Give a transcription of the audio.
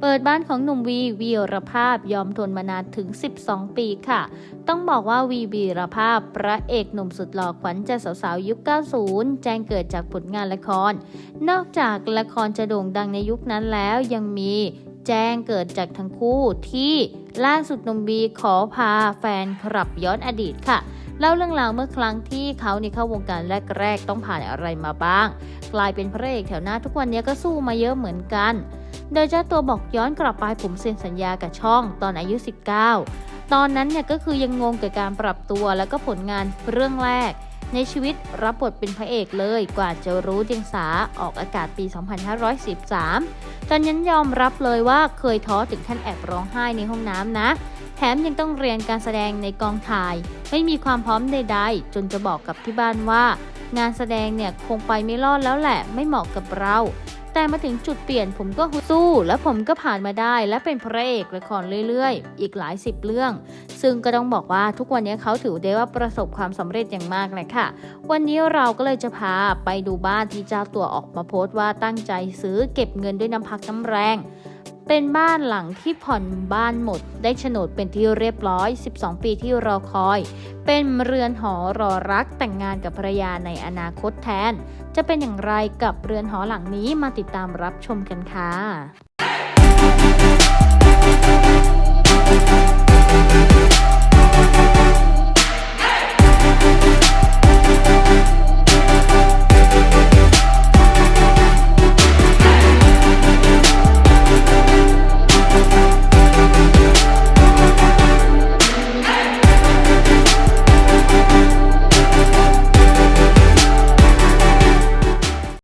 เปิดบ้านของหนุ่มวีวีรภาพยอมทนมานานถึง 12 ปีค่ะ ต้องบอกว่าวีวีรภาพ พระเอกหนุ่มสุดหล่อขวัญใจสาวๆ ยุค 90 แจ้งเกิดจากผลงานละคร นอกจากละครจะโด่งดังในยุคนั้นแล้วยังมีแจ้งเกิดจากทั้งคู่ที่ล่าสุดหนุ่มวีขอพาแฟนคลับย้อนอดีตค่ะ เล่าเรื่องราวเมื่อครั้งที่เขาเนี่เข้าวงการแรก ๆ ต้องผ่านอะไรมาบ้าง กลายเป็นพระเอกแถวหน้าทุกวันนี้ก็สู้มาเยอะเหมือนกัน โดยเจ้าตัวบอกย้อนกลับไปผมเซ็นสัญญากับช่องตอนอายุ 19 ตอนนั้นเนี่ยก็คือยังงงกับการปรับตัวแล้วก็ผลงานเรื่องแรก ในชีวิตรับบทเป็นพระเอกเลยกว่าจะรู้เดียงสาออกอากาศปี 2513 ตอนนั้นยอมรับเลยว่าเคยท้อถึงขั้นแอบร้องไห้ในห้องน้ำนะ แถมยังต้องเรียนการแสดงในกองถ่าย ไม่มีความพร้อมใดๆ จนจะบอกกับที่บ้านว่า งานแสดงเนี่ยคงไปไม่รอดแล้วแหละ ไม่เหมาะกับเรา แต่มาถึงจุดเปลี่ยนผมก็สู้ และผมก็ผ่านมาได้ และเป็นพระเอกละครเรื่อยๆ อีกหลายสิบเรื่อง ซึ่งก็ต้องบอกว่าทุกวันนี้เขาถือได้ว่าประสบความสำเร็จอย่างมากเลยค่ะ วันนี้เราก็เลยจะพาไปดูบ้านที่เจ้าตัวออกมาโพสต์ว่าตั้งใจซื้อเก็บเงินด้วยน้ำพักน้ำแรง เป็นบ้านหลังที่ผ่อนบ้านหมด ได้โฉนดเป็นที่เรียบร้อย 12 ปีที่รอคอย เป็นเรือนหอรอรักแต่งงานกับภรรยาในอนาคตแทน จะเป็นอย่างไรกับเรือนหอหลังนี้มาติดตามรับชมกันค่ะ